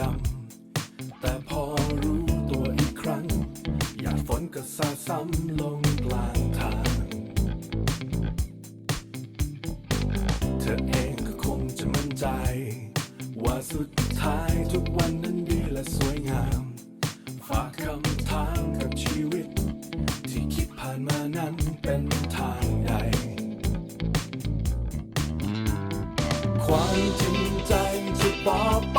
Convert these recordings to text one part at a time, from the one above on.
ดำ แต่พอรู้ตัวอีกครั้ง หยาดฝนก็สาดซ้ำลงกลางทาง เธอเองก็คงจะมั่นใจ ว่าสุดท้ายทุกวันนั้นดีและสวยงาม ฝากคำถามกับชีวิต ที่คิดผ่านมานั้นเป็นทางใดความจริงใจจะต่อไป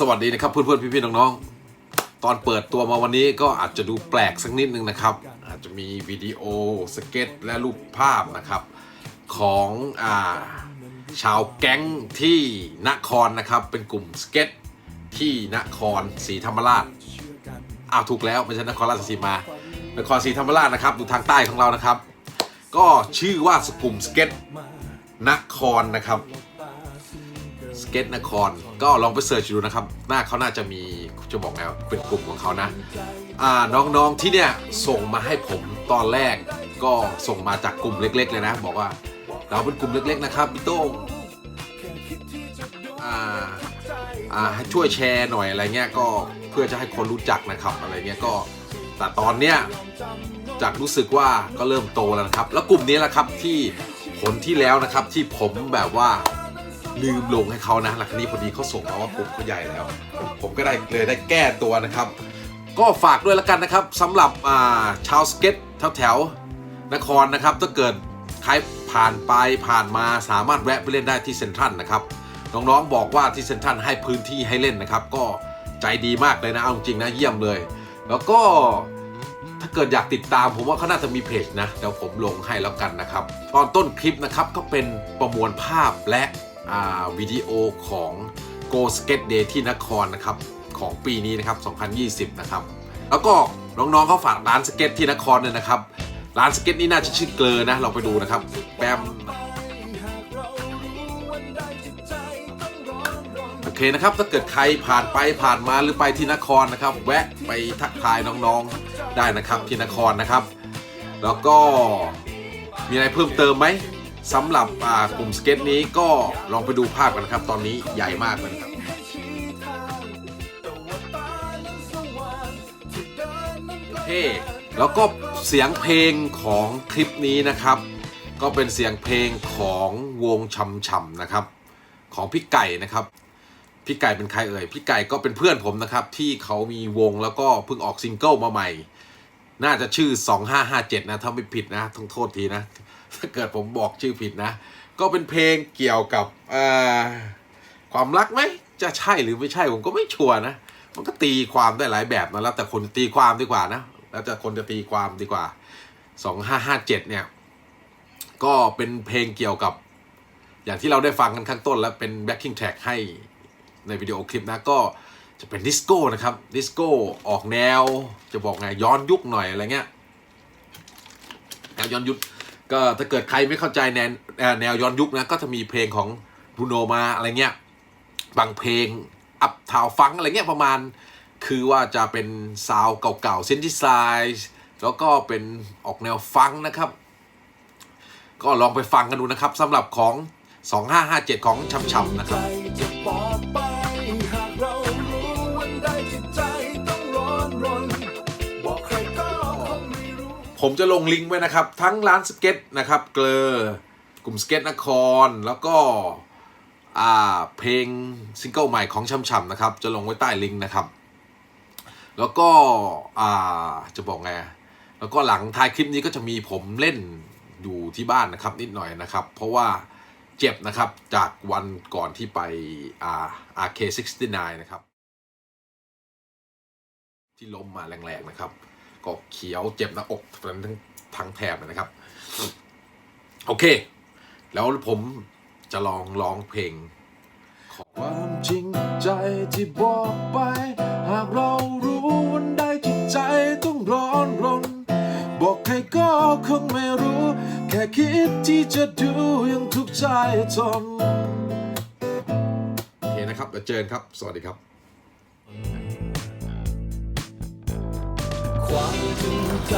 สวัสดีนะครับเพื่อนๆพี่ๆน้องๆ ตอนเปิดตัวมาวันนี้ก็อาจจะดูแปลกสักนิดนึงนะครับ อาจจะมีวิดีโอสเก็ต และรูปภาพนะครับ ของอ่าชาวแก๊งที่นครนะครับ เป็นกลุ่มสเก็ตที่นครศรีธรรมราชอ้าวถูกแล้วไม่ใช่นครราชสีมานครศรีธรรมราชนะครับอยู่ทางใต้ของเรานะครับ ก็ชื่อว่ากลุ่มสเก็ตนครนะครับ สเก็ตนคร ก็ลองไปเสิร์ชดูนะครับ หน้าเขาน่าจะมีจะบอกไงว่าเป็นกลุ่มของเขานะอ่าน้องๆที่เนี่ยส่งมาให้ผมตอนแรกก็ส่งมาจากกลุ่มเล็ก ๆ เลยนะ บอกว่าเราเป็นกลุ่มเล็ก ๆ นะครับพี่โต้งอ่าอ่าให้ช่วยแชร์หน่อยอะไรเงี้ยก็เพื่อจะให้คนรู้จักนะครับอะไรเงี้ยก็แต่ตอนเนี้ยจากรู้สึกว่าก็เริ่มโตแล้วนะครับ แล้วกลุ่มนี้แหละครับที่ผลที่แล้วนะครับที่ผมแบบว่า ลืมลงให้เขานะหลังจากนี้พอดีเขาส่งมาว่ากลุ่มเขาใหญ่แล้ว ผมก็ได้เลยได้แก้ตัวนะครับ ก็ฝากด้วยแล้วกันนะครับสำหรับาชาวสเก็ตแถวแถวๆนครนะครับถ้าเกิดใครผ่านไปผ่านมาสามารถแวะไปเล่นได้ที่เซ็นทรัลนะครับน้องๆบอกว่าที่เซ็นทรัลให้พื้นที่ให้เล่นนะครับ ก็ใจดีมากเลยนะเอาจริงนะเยี่ยมเลย แล้วก็ถ้าเกิดอยากติดตามผมว่าเขาน่าจะมีเพจนะเดี๋ยวผมลงให้แล้วกันนะครับ ตอนต้นคลิปนะครับก็เป็นประมวลภาพและ วิดีโอของ Go Skate Day ที่นครนะครับของปีนี้นะครับ 2020 นะครับ แล้วก็น้องๆเขาฝากร้านสเก็ตที่นครเนี่ยนะครับ ร้านสเก็ตนี่น่าจะชื่อเกลอนะลองไปดูนะครับแปมโอเคนะครับ ถ้าเกิดใครผ่านไปผ่านมาหรือไปที่นครนะครับ แวะไปทักทายน้องๆได้นะครับที่นครนะครับ แล้วก็มีอะไรเพิ่มเติมไหม สำหรับอ่ากลุ่มสเก็ตนี้ก็ลองไปดูภาพกันนะครับ ตอนนี้ใหญ่มากเลยนะครับเท่แล้วก็เสียงเพลงของคลิปนี้นะครับ ก็เป็นเสียงเพลงของวงชำชำๆนะครับ ของพี่ไก่นะครับพี่ไก่เป็นใครเอ่ยพี่ไก่ก็เป็นเพื่อนผมนะครับ ที่เขามีวงแล้วก็เพิ่งออกซิงเกิลมาใหม่ น่าจะชื่อ 2557 นะ ถ้าไม่ผิดนะต้องโทษทีนะ ถ้าเกิดผมบอกชื่อผิดนะ ก็เป็นเพลงเกี่ยวกับความรักไหมจะใช่หรือไม่ใช่ผมก็ไม่ชัวร์นะ มันก็ตีความได้หลายแบบนะแล้วแต่คนตีความดีกว่านะ แล้วแต่คนจะตีความดีกว่า 2557 เนี่ย ก็เป็นเพลงเกี่ยวกับ อย่างที่เราได้ฟังกันข้างต้น แล้วเป็น backing track ให้ในวิดีโอคลิปนะก็จะเป็นดิสโก้นะครับ ดิสโก้ออกแนวจะบอกไงย้อนยุคหน่อยอะไรเงี้ยแนวย้อนยุค ก็ถ้าเกิดใครไม่เข้าใจแนวแนวย้อนยุคนะก็จะมีเพลงของบรูโนมาอะไรเงี้ยบางเพลงอัพทาวฟังอะไรเงี้ยประมาณ คือว่าจะเป็นซาวเก่าๆเซนติไซส์แล้วก็เป็นออกแนวฟังนะครับ ก็ลองไปฟังกันดูนะครับสำหรับของ 2557 ของช่ำๆนะครับ ผมจะลงลิงก์ไว้นะครับ ทั้งร้านสเก็ตนะครับ เกลอกลุ่มสเก็ตนคร แล้วก็เพลงซิงเกิลใหม่ของช่ำๆนะครับ จะลงไว้ใต้ลิงก์นะครับ แล้วก็จะบอกไงแล้วก็หลังท้ายคลิปนี้ก็จะมีผมเล่นอยู่ที่บ้านนะครับ นิดหน่อยนะครับ เพราะว่าเจ็บนะครับจากวันก่อนที่ไปอ่า RK69 นะครับ ที่ล้มมาแรงๆนะครับ ก็เขียวเจ็บหน้าอกทั้งทั้งแถบเลยนะครับ โอเค แล้วผมจะลองร้องเพลงความจริงใจใจที่บอกไป หากเรารู้วันใดที่ใจต้องร้อนรน บอกใครก็คงไม่รู้ แค่คิดที่จะดูยังทุกข์ใจทนโอเคนะครับเดี๋ยวเจอกันครับ สวัสดีครับ ความจริงใจ